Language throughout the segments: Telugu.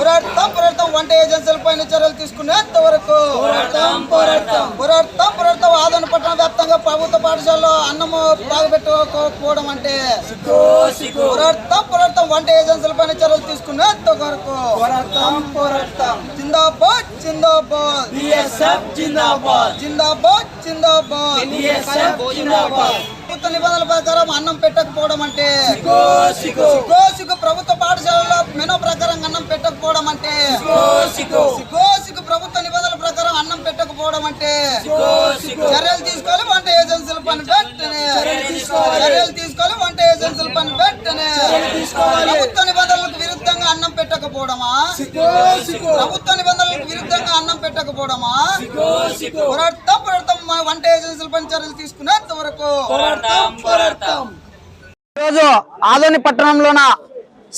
పోరాడతాం పోరాడతాం. వంట ఏజెన్సీల పైన చర్యలు తీసుకునేంత వరకు. పోరాడతాం పోరాడతాం. పోరాడతాం పోరాడతాం. ఆదరణ పట్టణ వ్యాప్తంగా ప్రభుత్వ పాఠశాలలో అన్నము బాగుపెట్టుకోకపోవడం అంటే పోరాడతాం పోరాడతాం. వంట ఏజెన్సీల పైన చర్యలు తీసుకునేంత వరకు. పోరాడతాం పోరాడతాం. జిందాబాద్ జిందాబాద్. బిఎస్ఎఫ్ జిందాబాద్. జిందాబాద్ జిందాబాద్. బిఎస్ఎఫ్ జిందాబాద్. ప్రభుత్వ నిబంధనల ప్రకారం అన్నం పెట్టకపోవడం అంటే సిగ్గు సిగ్గు. పెట్టకపోవడం అంటే? ప్రభుత్వ నిబంధనల ప్రకారం అన్నం పెట్టకపోవడం అంటే? చర్యలు తీసుకోవాలి వంట ఏజెన్సీల పని వెంటనే. చర్యలు తీసుకోవాలి. వంట ఏజెన్సీల పని వెంటనే. తీసుకోవాలి. ప్రభుత్వ నిబంధనలకు విరుద్ధంగా అన్నం పెట్టకపోవడమా? ప్రభుత్వ నిబంధనలకు విరుద్ధంగా అన్నం పెట్టకపోవడమా? పోరాడతాం పోరాడతాం. వంట ఏజెన్సీల పని చర్యలు తీసుకునేంత వరకు. ఈరోజు ఆదోని పట్టణంలోన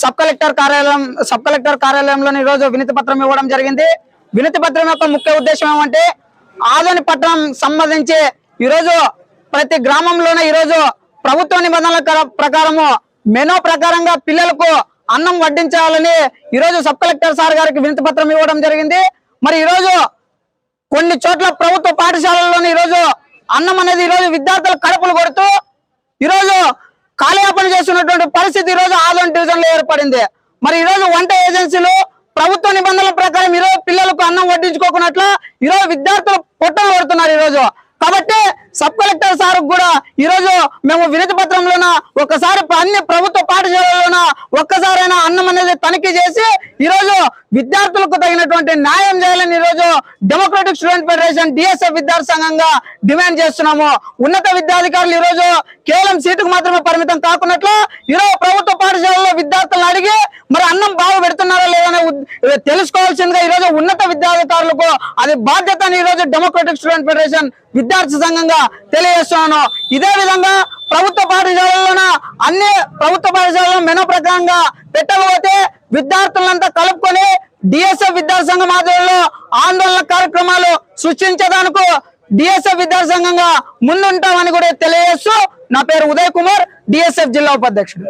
సబ్ కలెక్టర్ కార్యాలయం సబ్ కలెక్టర్ కార్యాలయంలోని ఈరోజు వినతి పత్రం ఇవ్వడం జరిగింది. వినతి పత్రం యొక్క ముఖ్య ఉద్దేశం ఏమంటే ఆదోని పట్టణం సంబంధించి ఈరోజు ప్రతి గ్రామంలోనే ఈరోజు ప్రభుత్వ నిబంధనల ప్రకారము మెనో ప్రకారంగా పిల్లలకు అన్నం వడ్డించాలని ఈరోజు సబ్ కలెక్టర్ సార్ గారికి వినతి పత్రం ఇవ్వడం జరిగింది. మరి ఈరోజు కొన్ని చోట్ల ప్రభుత్వ పాఠశాలల్లోని ఈరోజు అన్నం అనేది ఈరోజు విద్యార్థుల కడుపులు కొడుతూ ఈరోజు చేస్తున్నటువంటి పరిస్థితి ఈరోజు ఆదోన్ డివిజన్లో ఏర్పడింది. మరి ఈ రోజు వంట ఏజెన్సీలు ప్రభుత్వ నిబంధనల ప్రకారం ఈరోజు పిల్లలకు అన్నం వడ్డించుకోకున్నట్లు ఈరోజు విద్యార్థులు పొట్టలు పడుతున్నారు ఈరోజు కాబట్టి సబ్ కలెక్టర్ సార్ కూడా ఈరోజు మేము వినతి పత్రంలోన ఒకసారి అన్ని ప్రభుత్వ పాఠశాల ఒక్కసారైనా అన్నం అనేది తనిఖీ చేసి ఈరోజు విద్యార్థులకు తగినటువంటి న్యాయం చేయాలని ఈరోజు డెమోక్రటిక్ స్టూడెంట్ ఫెడరేషన్ డిఎస్ఎఫ్ విద్యార్థి సంఘంగా డిమాండ్ చేస్తున్నాము. ఉన్నత విద్యాధికారులు ఈరోజు కేవలం సీటుకు మాత్రమే పరిమితం కాకున్నట్లు ఈరోజు ప్రభుత్వ పాఠశాలలో విద్యార్థులను అడిగి మరి అన్నం బాగా పెడుతున్నారా లేదని తెలుసుకోవాల్సిందిగా ఈరోజు ఉన్నత విద్యాధికారులకు అది బాధ్యత అని ఈరోజు డెమోక్రటిక్ స్టూడెంట్ ఫెడరేషన్ విద్యార్థి సంఘంగా తెలియజేస్తున్నాను. ఇదే విధంగా ప్రభుత్వ అన్ని ప్రభుత్వ పాఠశాలలో మెనో ప్రకారంగా పెట్టకపోతే విద్యార్థులంతా కలుపుకొని డిఎస్ఎఫ్ విద్యార్థి సంఘం ఆధ్వర్యంలో ఆందోళన కార్యక్రమాలు సృష్టించడానికి డిఎస్ఎఫ్ విద్యార్థి సంఘంగా ముందుంటామని కూడా తెలియజేస్తూ నా పేరు ఉదయ్ కుమార్ డిఎస్ఎఫ్ జిల్లా ఉపాధ్యక్షుడు.